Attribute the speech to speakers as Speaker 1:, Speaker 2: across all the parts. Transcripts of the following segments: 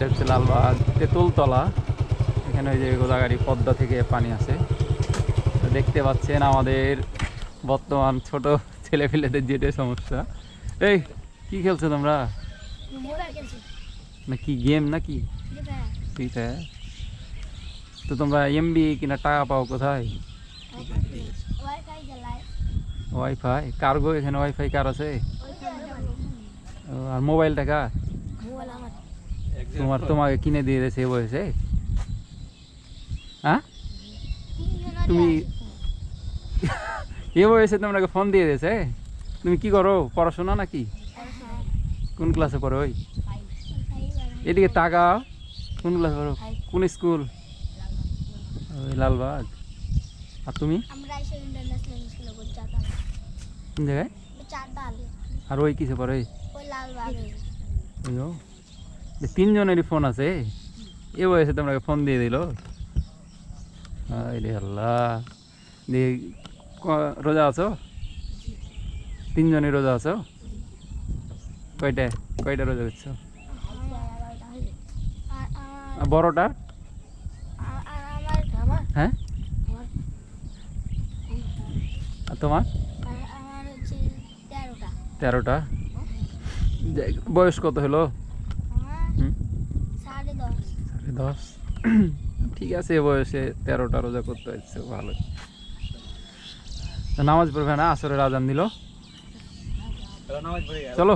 Speaker 1: এটা হচ্ছে লালবাগ তেঁতুলতলা। এখানে ওই যে গোদাগাড়ি পদ্মা থেকে পানি আসে। তো দেখতে পাচ্ছেন আমাদের বর্তমান ছোট ছেলেপেলেদের যেটা সমস্যা। এই কি খেলছো তোমরা? না কি গেম নাকি? তো তোমরা এমবি কিনা টাকা পাও কোথায়?
Speaker 2: ওয়াইফাই
Speaker 1: কার্গো এখানে ওয়াইফাই কার আছে? আর মোবাইলটা কার? তোমার তোমাকে কিনে দিয়ে দিয়েছে এ বয়সে হ্যাঁ? তুমি এ বয়সে তোমাকে ফোন দিয়ে দিয়েছে? তুমি কি করো পড়াশোনা নাকি? কোন ক্লাসে পড়ো ওই? এদিকে তাকাও কোন ক্লাসে পড়ো? কোন স্কুল ওই লালবাগ। আর তুমি? কোন জায়গায়? আর ওই কিসে পড়ো?
Speaker 2: ওই লাল
Speaker 1: ওই ও। যে তিনজনেরই ফোন আছে এ বয়সে তোমরা ফোন দিয়ে দিল। আল্লাহ। দিয়ে রোজা আছো? তিনজনই রোজা আছো? কয়টা কয়টা রোজা করছ বড়টা? হ্যাঁ? আর তোমার?
Speaker 2: তেরোটা।
Speaker 1: বয়স কত হলো
Speaker 2: আমার
Speaker 1: হুম
Speaker 2: সাড়ে দশ
Speaker 1: সাড়ে দশ। ঠিক আছে এ বয়সে তেরোটা রোজা করতে হচ্ছে ভালো। নামাজ পড়বে না আসরের আজান দিল। চলো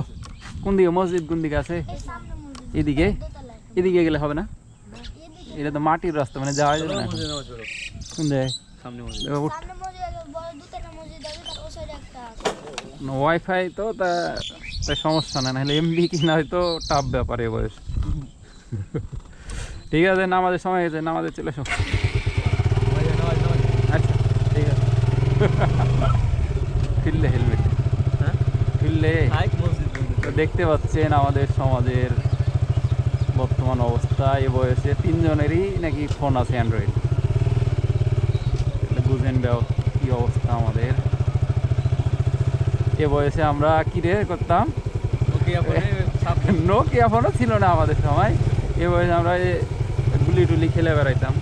Speaker 1: কোন দিকে? মসজিদ কোন দিকে আছে?
Speaker 2: এই সামনে মসজিদ
Speaker 1: এদিকে। এদিকে গেলে হবে না? এটা তো মাটির রাস্তা মানে যাওয়া যাবে না। কোন জায়গায় ওয়াইফাই তো তা সমস্যা না নাহলে এমবি কিনা হয়তো টাফ ব্যাপার এ বয়স। ঠিক আছে নামাজের সময় হয়েছে নামাজে চলে এসো। আচ্ছা ঠিক আছে। ফিরলে হেলমেট
Speaker 3: হ্যাঁ?
Speaker 1: ফিরলে? তো দেখতে পাচ্ছেন আমাদের সমাজের বর্তমান অবস্থা এ বয়সে তিনজনেরই নাকি ফোন আছে অ্যান্ড্রয়েড বুঝেন কি অবস্থা আমাদের। এ বয়সে আমরা কী রে করতাম? নোকিয়া ফোনও ছিল না আমাদের সময়। এ বয়সে আমরা গুলি টুলি খেলে বেড়াইতাম।